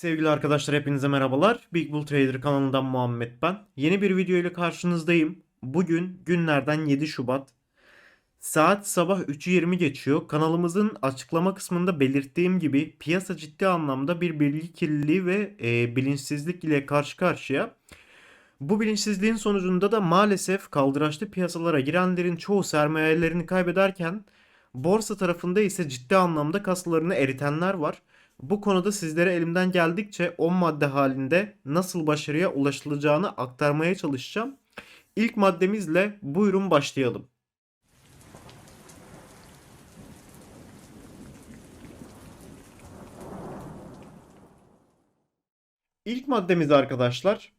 Sevgili arkadaşlar hepinize merhabalar. Big Bull Trader kanalından Muhammed ben. Yeni bir video ile karşınızdayım. Bugün günlerden 7 Şubat. Saat sabah 3.20 geçiyor. Kanalımızın açıklama kısmında belirttiğim gibi piyasa ciddi anlamda bir bilgi kirliliği ve e, bilinçsizlik ile karşı karşıya. Bu bilinçsizliğin sonucunda da maalesef kaldıraçlı piyasalara girenlerin çoğu sermayelerini kaybederken borsa tarafında ise ciddi anlamda kasalarını eritenler var. Bu konuda sizlere elimden geldikçe 10 madde halinde nasıl başarıya ulaşılacağını aktarmaya çalışacağım. İlk maddemizle buyurun başlayalım. İlk maddemiz arkadaşlar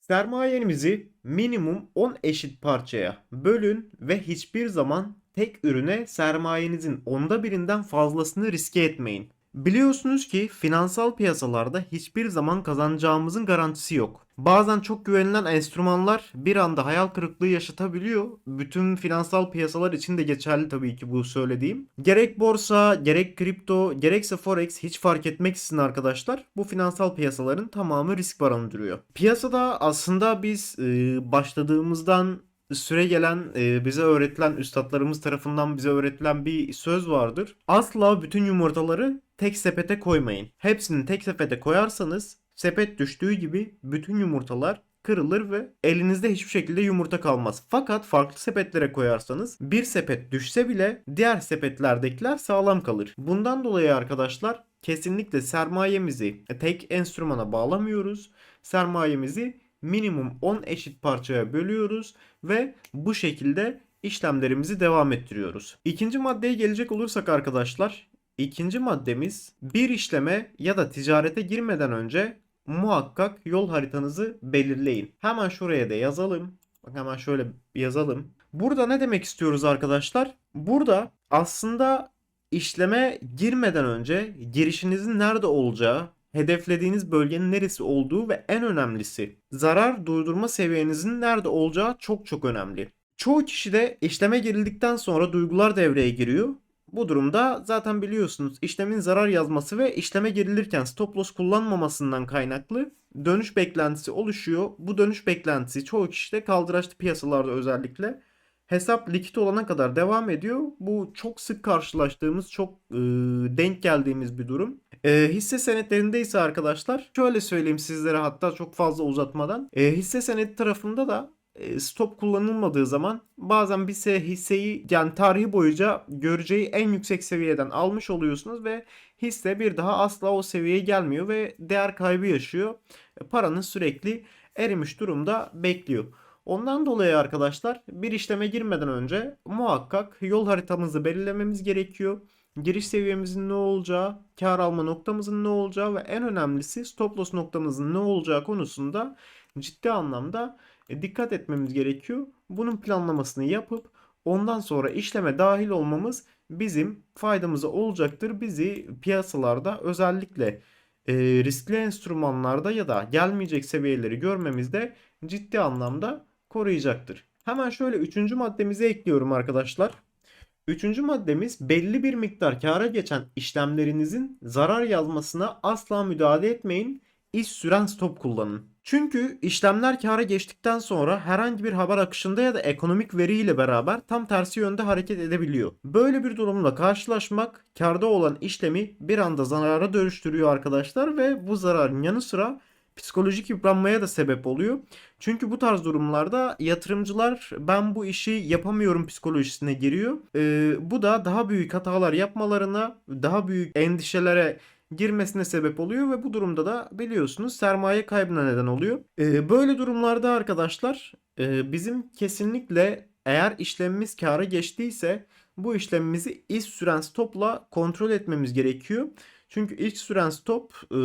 sermayenizi minimum 10 eşit parçaya bölün ve hiçbir zaman tek ürüne sermayenizin onda birinden fazlasını riske etmeyin. Biliyorsunuz ki finansal piyasalarda hiçbir zaman kazanacağımızın garantisi yok. Bazen çok güvenilen enstrümanlar bir anda hayal kırıklığı yaşatabiliyor. Bütün finansal piyasalar için de geçerli tabii ki bu söylediğim. Gerek borsa, gerek kripto, gerekse forex hiç fark etmeksizin arkadaşlar bu finansal piyasaların tamamı risk barındırıyor. Piyasada aslında biz e, başladığımızdan süre gelen e, bize öğretilen üstadlarımız tarafından bize öğretilen bir söz vardır. Asla bütün yumurtaları tek sepete koymayın. Hepsini tek sepete koyarsanız sepet düştüğü gibi bütün yumurtalar kırılır ve elinizde hiçbir şekilde yumurta kalmaz. Fakat farklı sepetlere koyarsanız bir sepet düşse bile diğer sepetlerdekiler sağlam kalır. Bundan dolayı arkadaşlar kesinlikle sermayemizi tek enstrümana bağlamıyoruz. Sermayemizi minimum 10 eşit parçaya bölüyoruz ve bu şekilde işlemlerimizi devam ettiriyoruz. İkinci maddeye gelecek olursak arkadaşlar, ikinci maddemiz bir işleme ya da ticarete girmeden önce muhakkak yol haritanızı belirleyin. Hemen şuraya da yazalım. Bak hemen şöyle yazalım. Burada ne demek istiyoruz arkadaşlar? Burada aslında işleme girmeden önce girişinizin nerede olacağı, hedeflediğiniz bölgenin neresi olduğu ve en önemlisi zarar durdurma seviyenizin nerede olacağı çok çok önemli. Çoğu kişi de işleme girildikten sonra duygular devreye giriyor. Bu durumda zaten biliyorsunuz işlemin zarar yazması ve işleme girilirken stop loss kullanmamasından kaynaklı dönüş beklentisi oluşuyor. Bu dönüş beklentisi çoğu kişide kaldıraçlı piyasalarda özellikle hesap likit olana kadar devam ediyor. Bu çok sık karşılaştığımız, çok e, denk geldiğimiz bir durum. E, hisse senetlerinde ise arkadaşlar şöyle söyleyeyim sizlere hatta çok fazla uzatmadan. E, hisse senedi tarafında da stop kullanılmadığı zaman bazen bir hisseyi yani tarihi boyunca göreceği en yüksek seviyeden almış oluyorsunuz ve hisse bir daha asla o seviyeye gelmiyor ve değer kaybı yaşıyor. E, paranız sürekli erimiş durumda bekliyor. Ondan dolayı arkadaşlar bir işleme girmeden önce muhakkak yol haritamızı belirlememiz gerekiyor. Giriş seviyemizin ne olacağı, kar alma noktamızın ne olacağı ve en önemlisi stop loss noktamızın ne olacağı konusunda ciddi anlamda e, dikkat etmemiz gerekiyor. Bunun planlamasını yapıp ondan sonra işleme dahil olmamız bizim faydamıza olacaktır. Bizi piyasalarda özellikle e, riskli enstrümanlarda ya da gelmeyecek seviyeleri görmemizde ciddi anlamda koruyacaktır. Hemen şöyle üçüncü maddemizi ekliyorum arkadaşlar. Üçüncü maddemiz belli bir miktar kâra geçen işlemlerinizin zarar yazmasına asla müdahale etmeyin. İş süren stop kullanın. Çünkü işlemler kâra geçtikten sonra herhangi bir haber akışında ya da ekonomik veriyle beraber tam tersi yönde hareket edebiliyor. Böyle bir durumla karşılaşmak karda olan işlemi bir anda zarara dönüştürüyor arkadaşlar ve bu zararın yanı sıra psikolojik yıpranmaya da sebep oluyor. Çünkü bu tarz durumlarda yatırımcılar ben bu işi yapamıyorum psikolojisine giriyor. Ee, bu da daha büyük hatalar yapmalarına, daha büyük endişelere girmesine sebep oluyor ve bu durumda da biliyorsunuz sermaye kaybına neden oluyor. Ee, böyle durumlarda arkadaşlar e, bizim kesinlikle eğer işlemimiz kâra geçtiyse bu işlemimizi iş süren stopla kontrol etmemiz gerekiyor. Çünkü ilk süren stop e,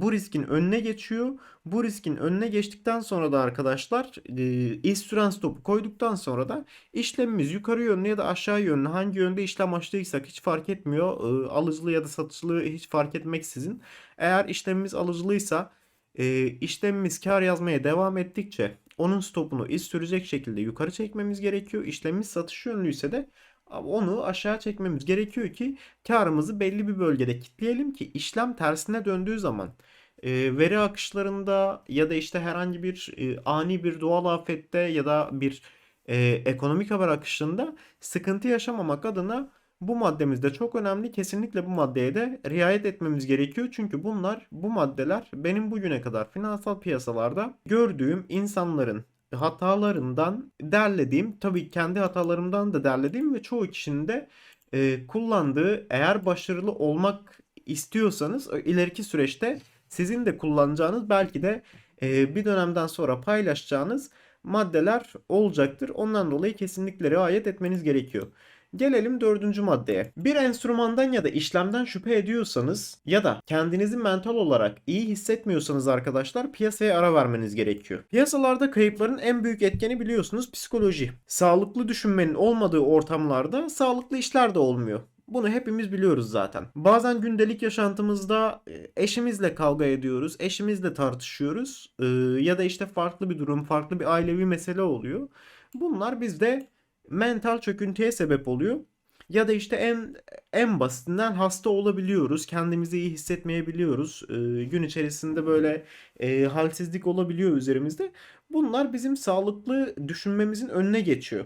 bu riskin önüne geçiyor. Bu riskin önüne geçtikten sonra da arkadaşlar e, ilk süren stopu koyduktan sonra da işlemimiz yukarı yönlü ya da aşağı yönlü hangi yönde işlem açtıysak hiç fark etmiyor. E, alıcılığı ya da satıcılığı hiç fark etmeksizin. Eğer işlemimiz alıcılıysa e, işlemimiz kar yazmaya devam ettikçe onun stopunu iz sürecek şekilde yukarı çekmemiz gerekiyor. İşlemimiz satış yönlüyse de onu aşağı çekmemiz gerekiyor ki karımızı belli bir bölgede kitleyelim ki işlem tersine döndüğü zaman e, veri akışlarında ya da işte herhangi bir e, ani bir doğal afette ya da bir e, ekonomik haber akışında sıkıntı yaşamamak adına bu maddemiz de çok önemli. Kesinlikle bu maddeye de riayet etmemiz gerekiyor. Çünkü bunlar, bu maddeler benim bugüne kadar finansal piyasalarda gördüğüm insanların hatalarından derlediğim, tabii kendi hatalarımdan da derlediğim ve çoğu kişinin de e, kullandığı, eğer başarılı olmak istiyorsanız e, ileriki süreçte sizin de kullanacağınız belki de e, bir dönemden sonra paylaşacağınız maddeler olacaktır. Ondan dolayı kesinlikle riayet etmeniz gerekiyor. Gelelim dördüncü maddeye. Bir enstrümandan ya da işlemden şüphe ediyorsanız ya da kendinizi mental olarak iyi hissetmiyorsanız arkadaşlar piyasaya ara vermeniz gerekiyor. Piyasalarda kayıpların en büyük etkeni biliyorsunuz psikoloji. Sağlıklı düşünmenin olmadığı ortamlarda sağlıklı işler de olmuyor. Bunu hepimiz biliyoruz zaten. Bazen gündelik yaşantımızda e, eşimizle kavga ediyoruz, eşimizle tartışıyoruz e, ya da işte farklı bir durum, farklı bir ailevi mesele oluyor. Bunlar bizde mental çöküntüye sebep oluyor. Ya da işte en en basitinden hasta olabiliyoruz. Kendimizi iyi hissetmeyebiliyoruz. Ee, gün içerisinde böyle e, halsizlik olabiliyor üzerimizde. Bunlar bizim sağlıklı düşünmemizin önüne geçiyor.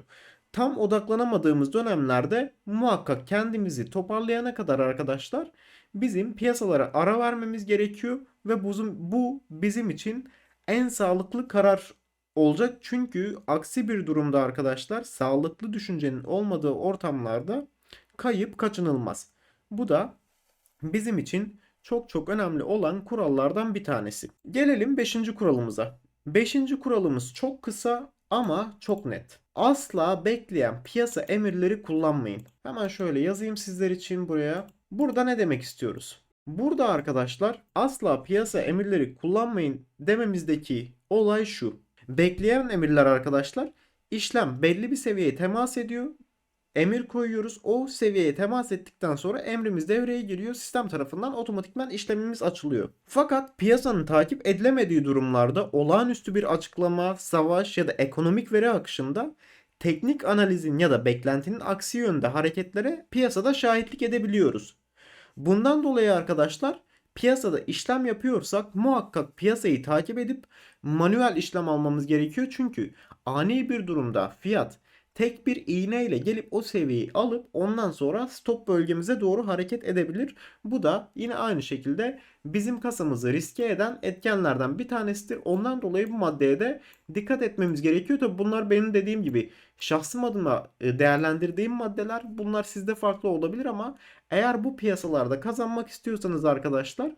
Tam odaklanamadığımız dönemlerde muhakkak kendimizi toparlayana kadar arkadaşlar bizim piyasalara ara vermemiz gerekiyor ve bu, bu bizim için en sağlıklı karar olacak. Çünkü aksi bir durumda arkadaşlar sağlıklı düşüncenin olmadığı ortamlarda kayıp kaçınılmaz. Bu da bizim için çok çok önemli olan kurallardan bir tanesi. Gelelim 5. kuralımıza. 5. kuralımız çok kısa ama çok net. Asla bekleyen piyasa emirleri kullanmayın. Hemen şöyle yazayım sizler için buraya. Burada ne demek istiyoruz? Burada arkadaşlar asla piyasa emirleri kullanmayın dememizdeki olay şu. Bekleyen emirler arkadaşlar işlem belli bir seviyeye temas ediyor. Emir koyuyoruz. O seviyeye temas ettikten sonra emrimiz devreye giriyor. Sistem tarafından otomatikman işlemimiz açılıyor. Fakat piyasanın takip edilemediği durumlarda olağanüstü bir açıklama, savaş ya da ekonomik veri akışında teknik analizin ya da beklentinin aksi yönde hareketlere piyasada şahitlik edebiliyoruz. Bundan dolayı arkadaşlar piyasada işlem yapıyorsak muhakkak piyasayı takip edip manuel işlem almamız gerekiyor. Çünkü ani bir durumda fiyat tek bir iğne ile gelip o seviyeyi alıp ondan sonra stop bölgemize doğru hareket edebilir. Bu da yine aynı şekilde bizim kasamızı riske eden etkenlerden bir tanesidir. Ondan dolayı bu maddeye de dikkat etmemiz gerekiyor. Tabi bunlar benim dediğim gibi şahsım adıma e, değerlendirdiğim maddeler. Bunlar sizde farklı olabilir ama eğer bu piyasalarda kazanmak istiyorsanız arkadaşlar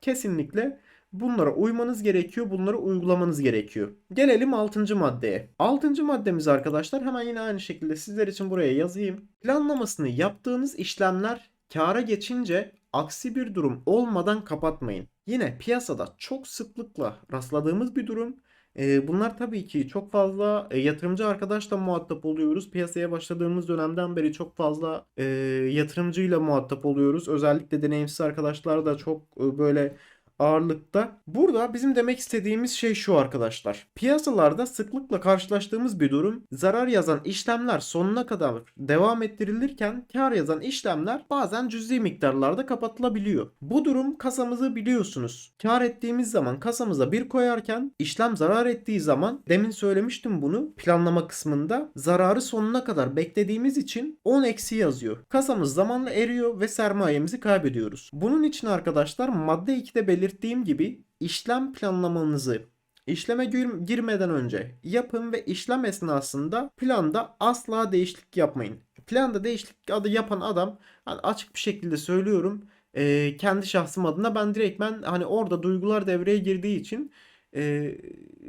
kesinlikle Bunlara uymanız gerekiyor. Bunları uygulamanız gerekiyor. Gelelim 6. maddeye. 6. maddemiz arkadaşlar hemen yine aynı şekilde sizler için buraya yazayım. Planlamasını yaptığınız işlemler kâra geçince aksi bir durum olmadan kapatmayın. Yine piyasada çok sıklıkla rastladığımız bir durum. Ee, bunlar tabii ki çok fazla e, yatırımcı arkadaşla muhatap oluyoruz. Piyasaya başladığımız dönemden beri çok fazla e, yatırımcıyla muhatap oluyoruz. Özellikle deneyimsiz arkadaşlar da çok e, böyle ağırlıkta. Burada bizim demek istediğimiz şey şu arkadaşlar. Piyasalarda sıklıkla karşılaştığımız bir durum. Zarar yazan işlemler sonuna kadar devam ettirilirken kar yazan işlemler bazen cüzi miktarlarda kapatılabiliyor. Bu durum kasamızı biliyorsunuz. Kar ettiğimiz zaman kasamıza bir koyarken işlem zarar ettiği zaman demin söylemiştim bunu planlama kısmında zararı sonuna kadar beklediğimiz için 10 eksi yazıyor. Kasamız zamanla eriyor ve sermayemizi kaybediyoruz. Bunun için arkadaşlar madde 2'de belirtilmiş belirttiğim gibi işlem planlamanızı işleme gir- girmeden önce yapın ve işlem esnasında planda asla değişiklik yapmayın. Planda değişiklik adı yapan adam hani açık bir şekilde söylüyorum e, kendi şahsım adına ben direktmen hani orada duygular devreye girdiği için e,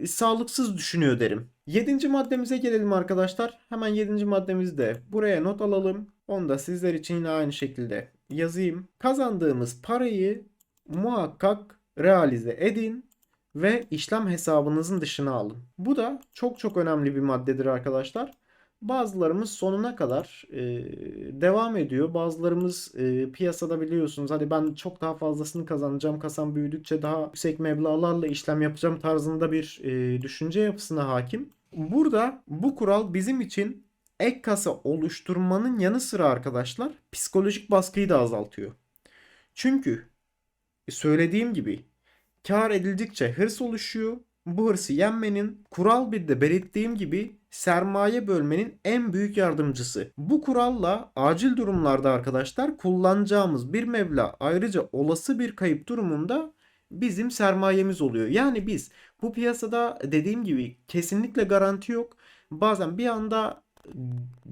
sağlıksız düşünüyor derim. Yedinci maddemize gelelim arkadaşlar. Hemen yedinci maddemizi de buraya not alalım. Onu da sizler için yine aynı şekilde yazayım. Kazandığımız parayı muhakkak realize edin ve işlem hesabınızın dışına alın. Bu da çok çok önemli bir maddedir arkadaşlar. Bazılarımız sonuna kadar e, devam ediyor. Bazılarımız e, piyasada biliyorsunuz hadi ben çok daha fazlasını kazanacağım. Kasam büyüdükçe daha yüksek meblağlarla işlem yapacağım tarzında bir e, düşünce yapısına hakim. Burada bu kural bizim için ek kasa oluşturmanın yanı sıra arkadaşlar psikolojik baskıyı da azaltıyor. Çünkü söylediğim gibi Kar edildikçe hırs oluşuyor. Bu hırsı yenmenin kural bir de belirttiğim gibi sermaye bölmenin en büyük yardımcısı. Bu kuralla acil durumlarda arkadaşlar kullanacağımız bir meblağ ayrıca olası bir kayıp durumunda bizim sermayemiz oluyor. Yani biz bu piyasada dediğim gibi kesinlikle garanti yok. Bazen bir anda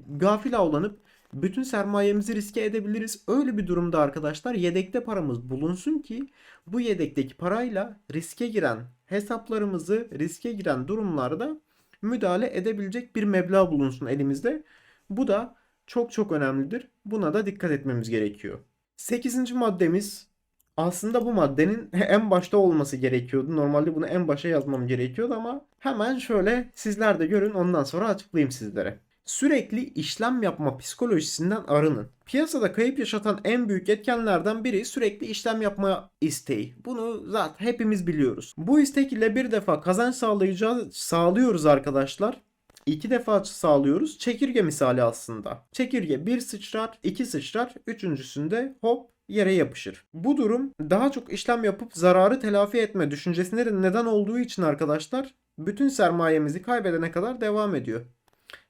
gafil avlanıp bütün sermayemizi riske edebiliriz. Öyle bir durumda arkadaşlar yedekte paramız bulunsun ki bu yedekteki parayla riske giren hesaplarımızı riske giren durumlarda müdahale edebilecek bir meblağ bulunsun elimizde. Bu da çok çok önemlidir. Buna da dikkat etmemiz gerekiyor. 8. maddemiz aslında bu maddenin en başta olması gerekiyordu. Normalde bunu en başa yazmam gerekiyordu ama hemen şöyle sizler de görün ondan sonra açıklayayım sizlere. Sürekli işlem yapma psikolojisinden arının. Piyasada kayıp yaşatan en büyük etkenlerden biri sürekli işlem yapma isteği. Bunu zaten hepimiz biliyoruz. Bu istek ile bir defa kazanç sağlayacağız, sağlıyoruz arkadaşlar. İki defa sağlıyoruz. Çekirge misali aslında. Çekirge bir sıçrar, iki sıçrar, üçüncüsünde hop yere yapışır. Bu durum daha çok işlem yapıp zararı telafi etme düşüncesine neden olduğu için arkadaşlar bütün sermayemizi kaybedene kadar devam ediyor.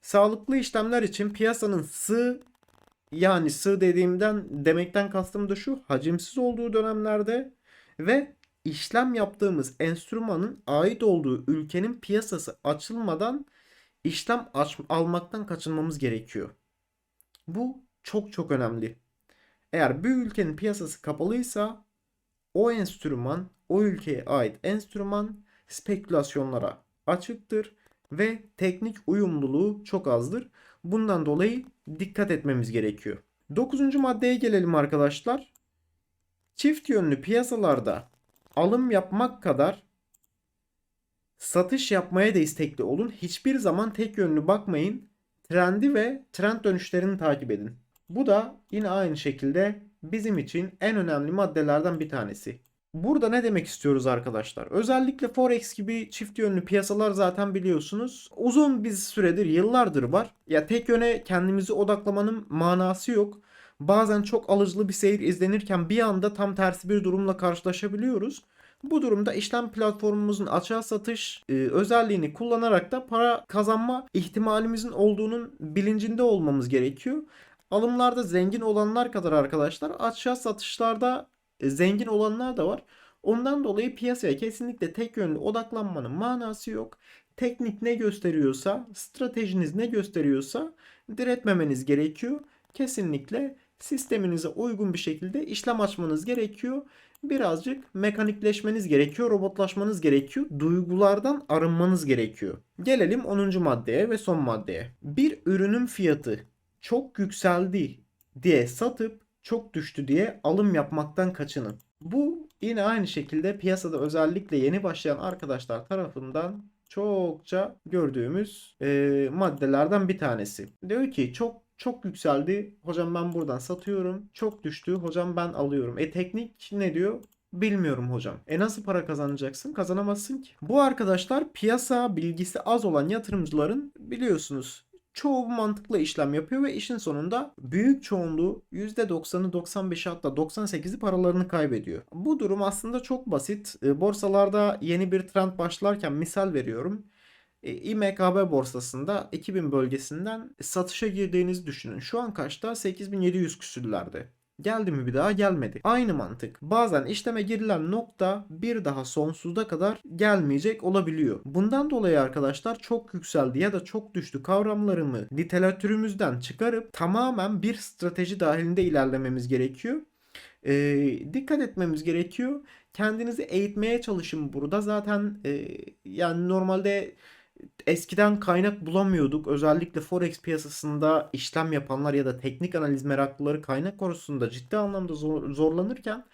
Sağlıklı işlemler için piyasanın sığ yani sığ dediğimden demekten kastım da şu hacimsiz olduğu dönemlerde ve işlem yaptığımız enstrümanın ait olduğu ülkenin piyasası açılmadan işlem aç, almaktan kaçınmamız gerekiyor. Bu çok çok önemli. Eğer bir ülkenin piyasası kapalıysa o enstrüman, o ülkeye ait enstrüman spekülasyonlara açıktır ve teknik uyumluluğu çok azdır. Bundan dolayı dikkat etmemiz gerekiyor. Dokuzuncu maddeye gelelim arkadaşlar. Çift yönlü piyasalarda alım yapmak kadar satış yapmaya da istekli olun. Hiçbir zaman tek yönlü bakmayın. Trendi ve trend dönüşlerini takip edin. Bu da yine aynı şekilde bizim için en önemli maddelerden bir tanesi. Burada ne demek istiyoruz arkadaşlar? Özellikle Forex gibi çift yönlü piyasalar zaten biliyorsunuz. Uzun bir süredir, yıllardır var. Ya tek yöne kendimizi odaklamanın manası yok. Bazen çok alıcılı bir seyir izlenirken bir anda tam tersi bir durumla karşılaşabiliyoruz. Bu durumda işlem platformumuzun açığa satış e, özelliğini kullanarak da para kazanma ihtimalimizin olduğunun bilincinde olmamız gerekiyor. Alımlarda zengin olanlar kadar arkadaşlar açığa satışlarda zengin olanlar da var. Ondan dolayı piyasaya kesinlikle tek yönlü odaklanmanın manası yok. Teknik ne gösteriyorsa, stratejiniz ne gösteriyorsa diretmemeniz gerekiyor. Kesinlikle sisteminize uygun bir şekilde işlem açmanız gerekiyor. Birazcık mekanikleşmeniz gerekiyor, robotlaşmanız gerekiyor, duygulardan arınmanız gerekiyor. Gelelim 10. maddeye ve son maddeye. Bir ürünün fiyatı çok yükseldi diye satıp çok düştü diye alım yapmaktan kaçının. Bu yine aynı şekilde piyasada özellikle yeni başlayan arkadaşlar tarafından çokça gördüğümüz e, maddelerden bir tanesi. Diyor ki çok çok yükseldi. Hocam ben buradan satıyorum. Çok düştü. Hocam ben alıyorum. E teknik ne diyor? Bilmiyorum hocam. E nasıl para kazanacaksın? Kazanamazsın ki. Bu arkadaşlar piyasa bilgisi az olan yatırımcıların biliyorsunuz çoğu bu mantıkla işlem yapıyor ve işin sonunda büyük çoğunluğu %90'ı 95'i hatta 98'i paralarını kaybediyor. Bu durum aslında çok basit. E, borsalarda yeni bir trend başlarken misal veriyorum. E, İMKB borsasında 2000 bölgesinden satışa girdiğinizi düşünün. Şu an kaçta? 8700 küsürlerde. Geldi mi bir daha gelmedi. Aynı mantık. Bazen işleme girilen nokta bir daha sonsuza kadar gelmeyecek olabiliyor. Bundan dolayı arkadaşlar çok yükseldi ya da çok düştü kavramlarımı literatürümüzden çıkarıp tamamen bir strateji dahilinde ilerlememiz gerekiyor. Ee, dikkat etmemiz gerekiyor. Kendinizi eğitmeye çalışın burada. Zaten e, yani normalde eskiden kaynak bulamıyorduk. Özellikle Forex piyasasında işlem yapanlar ya da teknik analiz meraklıları kaynak konusunda ciddi anlamda zor, zorlanırken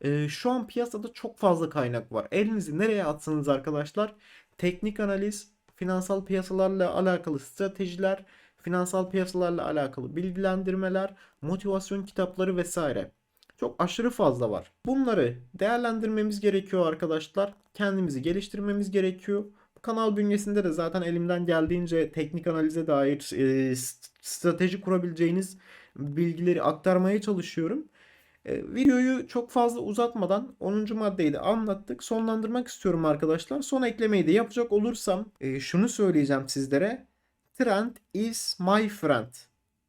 e, şu an piyasada çok fazla kaynak var. Elinizi nereye atsanız arkadaşlar teknik analiz, finansal piyasalarla alakalı stratejiler, finansal piyasalarla alakalı bilgilendirmeler, motivasyon kitapları vesaire. Çok aşırı fazla var. Bunları değerlendirmemiz gerekiyor arkadaşlar. Kendimizi geliştirmemiz gerekiyor kanal bünyesinde de zaten elimden geldiğince teknik analize dair e, strateji kurabileceğiniz bilgileri aktarmaya çalışıyorum. E, videoyu çok fazla uzatmadan 10. maddeyi de anlattık. Sonlandırmak istiyorum arkadaşlar. Son eklemeyi de yapacak olursam e, şunu söyleyeceğim sizlere. Trend is my friend.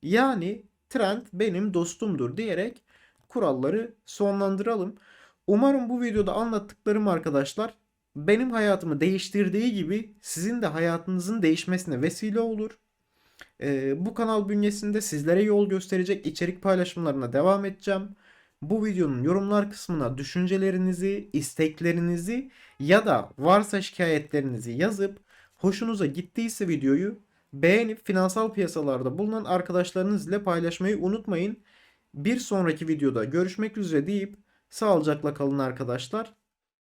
Yani trend benim dostumdur diyerek kuralları sonlandıralım. Umarım bu videoda anlattıklarım arkadaşlar benim hayatımı değiştirdiği gibi sizin de hayatınızın değişmesine vesile olur. Ee, bu kanal bünyesinde sizlere yol gösterecek içerik paylaşımlarına devam edeceğim. Bu videonun yorumlar kısmına düşüncelerinizi, isteklerinizi ya da varsa şikayetlerinizi yazıp hoşunuza gittiyse videoyu beğenip finansal piyasalarda bulunan arkadaşlarınız ile paylaşmayı unutmayın. Bir sonraki videoda görüşmek üzere deyip sağlıcakla kalın arkadaşlar.